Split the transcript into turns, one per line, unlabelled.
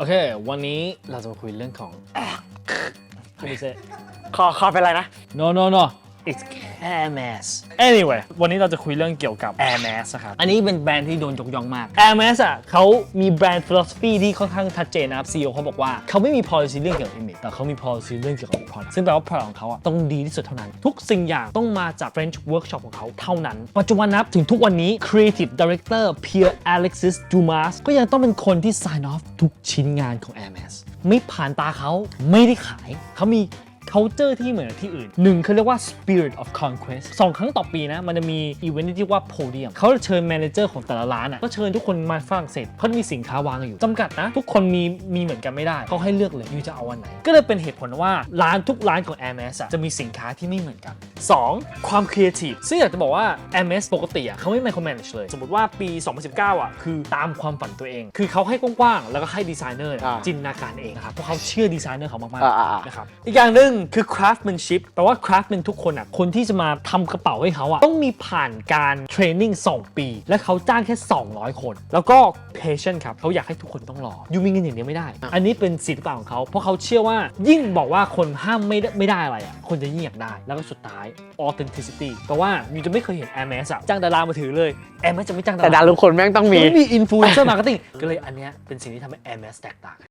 โอเค วันนี้เราจะมาคุยเรื่องของ How do you say it?
คอคอเป็นไรนะ
No no no it's Air Max anyway วันนี้เราจะคุยเรื่องเกี่ยวกับ Air Max นะครับ อันนี้เป็นแบรนด์ที่โดนยกย่องมาก Air Max อะเขามีแบรนด์ philosophy ที่ค่อนข้างชัดเจนนะครับ CEO เขาบอกว่าเขาไม่มี policy เรื่องเกี่ยวกับ image แต่เขามี policy เรื่องเกี่ยวกับ product ซึ่งแปลว่า product ของเขาอะต้องดีที่สุดเท่านั้น ทุกสิ่งอย่างต้องมาจาก French workshop ของเขาเท่านั้น ปัจจุบันนับถึงทุกวันนี้ creative director Pierre Alexis Dumas ก็ยังต้องเป็นคนที่ sign off ทุกชิ้นงานของ Air Max ไม่ผ่านตาเขาไม่ได้ขายเขามี c u เจอร์ที่เหมือนที่อื่นหนึ่งเขาเรียกว่า spirit of conquest สองครั้งต่อปีนะ มันจะมีอีเวนท์ที่เรียกว่าโพเดียมเขาจะเชิญแมเนเจอร์ของแต่ละร้านอะก็เชิญทุกคนมาฝรั่งเศสเขาะมีสินค้าวางอยู่จำกัดนะ ทุกคนมีมีเหมือนกันไม่ได้เขาให้เลือกเลยยูจะเอาวันไหน ก็เลยเป็นเหตุผลว่าร้านทุกร้านของ Air Max อะจะมีสินค้าที่ไม่เหมือนกัน 2. ความ creative ซึ่งอยากจะบอกว่า Air Max ปกติอะเขาไม่ micromanage เลย สมมติว่าปี 2019 อะ คือตามความฝันตัวเอง คือเขาให้กว้างๆ แล้วก็ให้ดีไซเนอร์เนี่ย
อ่า
จินตนาการเองนะครับ เพราะเขาเชื่อดีไซเนอร์เขามาก
อ่าอ่าอ่า
ๆนะครับ อีกอย่างหนึ่งคือ craftsmanship แปลว่า craftsman ทุกคนอะ คนที่จะมาทำกระเป๋าให้เขาอะ ต้องมีผ่านการเทรนนิ่ง2ปี และเขาจ้างแค่ 200 คน แล้วก็ patient ครับเขาอยากให้ทุกคนต้องรอยูมีเงินอย่างเดียวไม่ได้ อันนี้เป็นศิลปะของเขาเพราะเขาเชื่อว่ายิ่งบอกว่าคนห้ามไม่ได้ไม่ได้อะไรอะคนจะยิ่งอยากได้แล้วก็สุดท้าย authenticity แปลว่ายูจะไม่เคยเห็น Air Max อะจ้างดารามาถือเลย Air Max จะไม่จ้างดา
แต่
รา
ดาราทุกคนแม่งต้องมี
ไม่มีอินฟลูเอนเซอร์มาร์เก็ตติ้งก็เลยอันเนี้ยเป็นสิ่งที่ทำให้ Air Max แตกต่าง